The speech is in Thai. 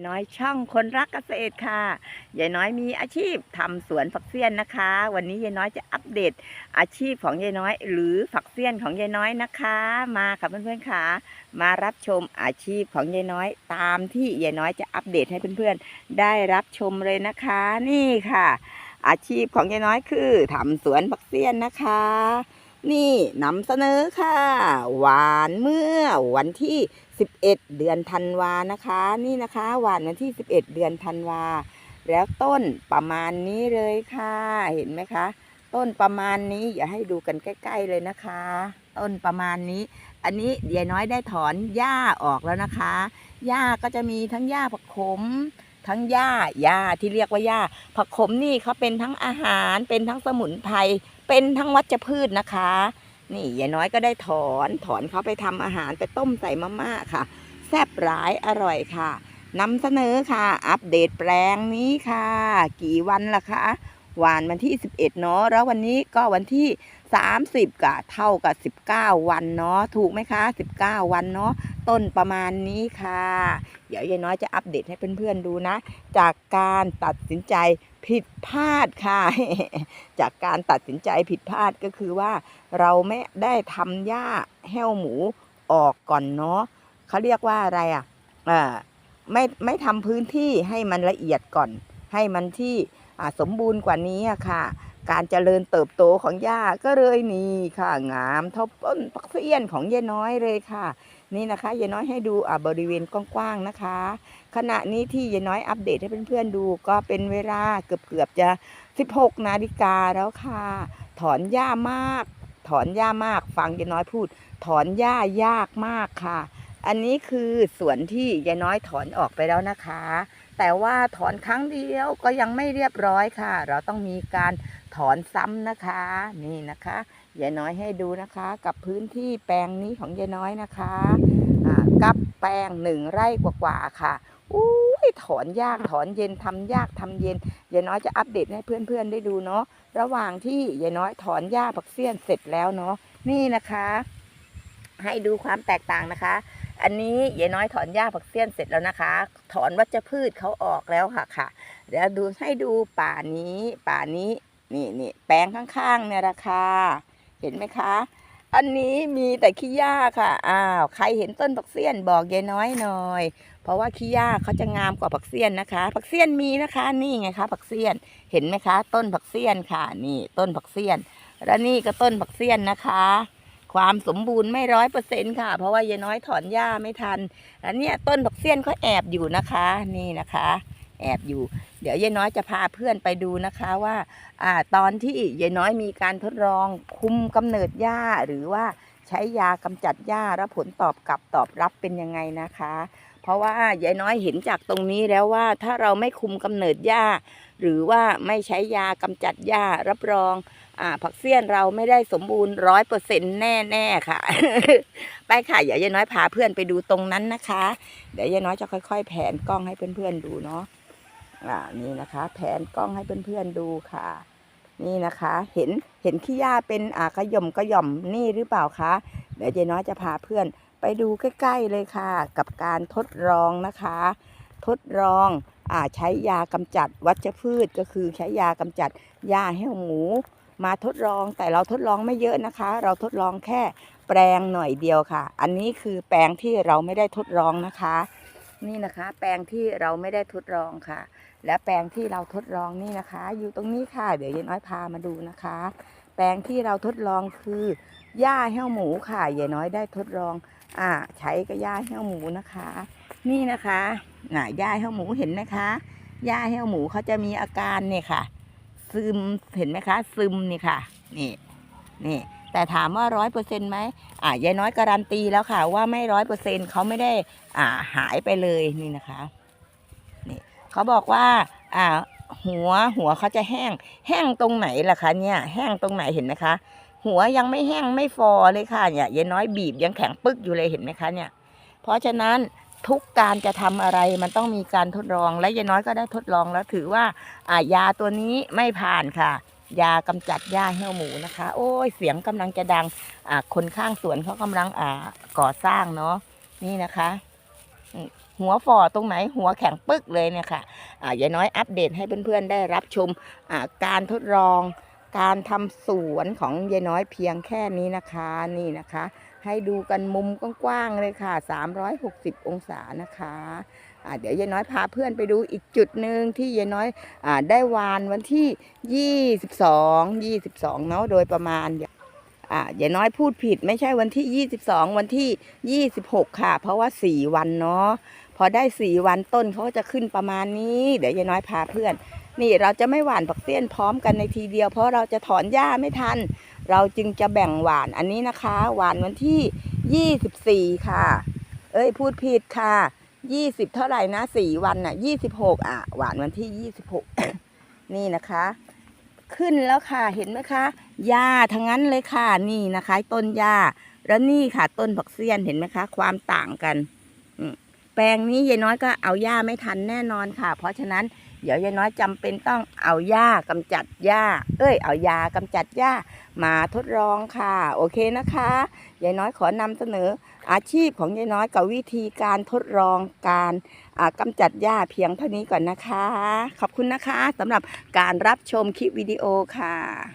ายน้อยช่องคนรักเกษตรค่ะยายน้อยมีอาชีพทำสวนฝักเสี้ยนนะคะ วันนี้ยายน้อยจะอัปเดตอาชีพของยายน้อย หรือฝักเสี้ยนของยายน้อยนะคะ มาค่ะเพื่อนๆค่ะ มารับชมอาชีพของยายน้อย ตามที่ยายน้อยจะอัปเดตให้เพื่อนๆ ได้รับชมเลยนะคะ นี่ค่ะ อาชีพของยายน้อยคือทำสวนฝักเสี้ยนนะคะ นี่นำเสนอค่ะ หวานเมื่อวันที่ 11 เดือนธันวานะคะ นี่นะคะหวานวันที่ 11 เดือนธันวา แล้วต้นประมาณนี้เลยค่ะ เห็นไหมคะ ต้นประมาณนี้อย่าให้ดูกันใกล้ ๆเลยนะคะ ต้นประมาณนี้ อันนี้ยายน้อยได้ถอนหญ้าออกแล้วนะคะหญ้าก็จะมีทั้งหญ้าผักขม ทั้งหญ้าหญ้าที่เรียกว่าหญ้าผักขมนี่เขาเป็นทั้งอาหารเป็นทั้งสมุนไพรเป็นทั้งวัชพืชนะคะ นี่ยายน้อยก็ได้ถอนถอนเขาไปทำอาหารไปต้มใส่มาม่าค่ะ แซ่บหลายอร่อยค่ะนำเสนอค่ะ อัปเดตแปลงนี้ค่ะ กี่วันละคะหวานวันที่ 11 เนาะแล้ววันนี้ก็วันที่ 30ก็เท่ากับ19วันเนาะถูกไหมคะ19วันเนาะต้นประมาณนี้ค่ะ เดี๋ยวยายน้อยจะอัปเดตให้เพื่อนๆดูนะ จากการตัดสินใจผิดพลาดค่ะ จากการตัดสินใจผิดพลาดก็คือว่า เราไม่ได้ทำหญ้าแห้วหมูออกก่อนเนาะเขาเรียกว่าอะไรอะอ่าไม่ไม่ทำพื้นที่ให้มันละเอียดก่อน ให้มันที่สมบูรณ์กว่านี้อะค่ะ การเจริญเติบโตของหญ้าก็เลยนี่ค่ะงามเทบต้นปักเสี้ยนของยายน้อยเลยค่ะ นี่นะคะยายน้อยให้ดูอ่าบริเวณกว้างๆนะคะ ขณะนี้ที่ยายน้อยอัปเดตให้เพื่อนๆดูก็เป็นเวลาเกือบๆจะ 16 นาฬิกาแล้วค่ะ ถอนหญ้ามาก ถอนหญ้ามากฟังยายน้อยพูด ถอนหญ้ายากมากค่ะ อันนี้คือส่วนที่ยายน้อยถอนออกไปแล้วนะคะ แต่ว่าถอนครั้งเดียวก็ยังไม่เรียบร้อยค่ะ เราต้องมีการ ถอนซ้ำนะคะ นี่นะคะยายน้อยให้ดูนะคะ กับพื้นที่แปลงนี้ของยายน้อยนะคะกับแปลงหนึ่งไร่กว่าๆค่ะอุ้ยถอนยากถอนเย็นทำยากทำเย็นยายน้อยจะอัปเดตให้เพื่อนๆได้ดูเนาะระหว่างที่ยายน้อยถอนหญ้าผักเสี้ยนเสร็จแล้วเนาะนี่นะคะ ให้ดูความแตกต่างนะคะ อันนี้ยายน้อยถอนหญ้าผักเสี้ยนเสร็จแล้วนะคะ ถอนวัชพืชเขาออกแล้วค่ะค่ะเดี๋ยวดูให้ดูป่านี้ป่านี้ นี่นี่แปลงข้างๆเนี่ยราคา เห็นไหมคะ อันนี้มีแต่ขี้หญ้าค่ะอ้าวใครเห็นต้นผักเสี้ยนบอกยายน้อยหน่อย เพราะว่าขี้หญ้าเขาจะงามกว่าผักเสี้ยนนะคะผักเสี้ยนมีนะคะ นี่ไงคะผักเสี้ยนเห็นไหมคะ ต้นผักเสี้ยนค่ะ นี่ต้นผักเสี้ยน และนี่ก็ต้นผักเสี้ยนนะคะความสมบูรณ์ไม่ร้อยเปอร์เซ็นค่ะ เพราะว่ายายน้อยถอนหญ้าไม่ทัน อันเนี้ยต้นผักเสี้ยนเขาแอบอยู่นะคะ นี่นะคะ แอบอยู่ เดี๋ยวยายน้อยจะพาเพื่อนไปดูนะคะว่าอ่าตอนที่ยายน้อยมีการทดลองคุมกำเนิดหญ้าหรือว่าใช้ยากำจัดหญ้าแล้วผลตอบกลับตอบรับเป็นยังไงนะคะ เพราะว่ายายน้อยเห็นจากตรงนี้แล้วว่าถ้าเราไม่คุมกำเนิดหญ้า หรือว่าไม่ใช้ยากำจัดหญ้ารับรองอ่าผักเสี้ยนเราไม่ได้สมบูรณ์ร้อยเปอร์เซ็นแน่แน่ๆค่ะ ไปค่ะเดี๋ยวยายน้อยพาเพื่อนไปดูตรงนั้นนะคะ เดี๋ยวยายน้อยจะค่อย ๆ แผนกล้องให้เพื่อนๆดูเนาะ อ่านี่นะคะ แผนกล้องให้เพื่อนๆดูค่ะ นี่นะคะ เห็นเห็นขี้หญ้าเป็นอ่าขย่มกระย่อมนี่หรือเปล่าคะเดี๋ยวยายน้อยจะพาเพื่อนไปดูใกล้ๆเลยค่ะ กับการทดลองนะคะ ทดลองอ่าใช้ยากำจัดวัชพืชก็คือใช้ยากำจัดหญ้าแห้วหมู มาทดลองแต่เราทดลองไม่เยอะนะคะ เราทดลองแค่แปลงหน่อยเดียวค่ะ อันนี้คือแปลงที่เราไม่ได้ทดลองนะคะ นี่นะคะ แปลงที่เราไม่ได้ทดลองค่ะ และแปลงที่เราทดลองนี่นะคะ อยู่ตรงนี้ค่ะ เดี๋ยวยายน้อยพามาดูนะคะ แปลงที่เราทดลองคือหญ้าแห้วหมูค่ะยายน้อยได้ทดลองอ่าใช้กับหญ้าแห้วหมูนะคะ นี่นะคะน่ะหญ้าแห้วหมูเห็นไหมคะหญ้าแห้วหมูเขาจะมีอาการเนี่ยค่ะ ซึมเห็นไหมคะ ซึมนี่ค่ะ นี่นี่ แต่ถามว่าร้อยเปอร์เซ็นต์ไหมอ่ายายน้อยการันตีแล้วค่ะ ว่าไม่ร้อยเปอร์เซ็นต์เขาไม่ได้อ่าหายไปเลยนี่นะคะนี่เขาบอกว่าอ่าหัวหัวเขาจะแห้ง แห้งตรงไหนล่ะคะเนี่ย แห้งตรงไหนเห็นไหมคะ หัวยังไม่แห้งไม่ฟอเลยค่ะเนี่ยยายน้อยบีบยังแข็งปึ๊กอยู่เลยเห็นไหมคะเนี่ย เพราะฉะนั้นทุกการจะทำอะไรมันต้องมีการทดลองและยายน้อยก็ได้ทดลองแล้วถือว่าอ่ายาตัวนี้ไม่ผ่านค่ะ ยากำจัดหญ้าเหี่ยวหมูนะคะ โอ้ยเสียงกำลังจะดังอ่าคนข้างสวนเขากำลังอ่าก่อสร้างเนาะนี่นะคะหัวฝ่อตรงไหนหัวแข็งปึ๊กเลยเนี่ยค่ะอ่ายายน้อยอัปเดตให้เพื่อนๆได้รับชมอ่าการทดลองการทำสวนของยายน้อยเพียงแค่นี้นะคะนี่นะคะ ให้ดูกันมุมกว้างๆเลยค่ะ 360 องศานะคะอ่าเดี๋ยวยายน้อยพาเพื่อนไปดูอีกจุดหนึ่งที่ยายน้อยอาได้วานวันที่ 22 22 เนาะโดยประมาณอ่ายายน้อยพูดผิดไม่ใช่วันที่ 22 วันที่ 26 ค่ะ เพราะว่า 4 วันเนาะพอได้ 4 วันต้นเขาจะขึ้นประมาณนี้ เดี๋ยวยายน้อยพาเพื่อน นี่เราจะไม่หว่านผักเสี้ยนพร้อมกันในทีเดียว เพราะเราจะถอนหญ้าไม่ทัน เราจึงจะแบ่งหวานอันนี้นะคะ หวานวันที่24ค่ะ เอ้ยพูดผิดค่ะ20เท่าไหร่นะ4วันน่ะ26อะ หวานวันที่26นี่นะคะ ขึ้นแล้วค่ะเห็นไหมคะหญ้าทั้งนั้นเลยค่ะนี่นะคะ ต้นหญ้าแล้วนี่ค่ะ ต้นผักเสี้ยนเห็นไหมคะ ความต่างกันแปลงนี้ยายน้อยก็เอาหญ้าไม่ทันแน่นอนค่ะ เพราะฉะนั้น เดี๋ยวยายน้อยจำเป็นต้องเอาหญ้ากำจัดหญ้า เอ้ย เอายากำจัดหญ้ามาทดลองค่ะ โอเคนะคะยายน้อยขอนำเสนออาชีพของยายน้อยกับวิธีการทดลองการกำกำจัดหญ้าเพียงเท่านี้ก่อนนะคะ ขอบคุณนะคะสำหรับการรับชมคลิปวิดีโอค่ะ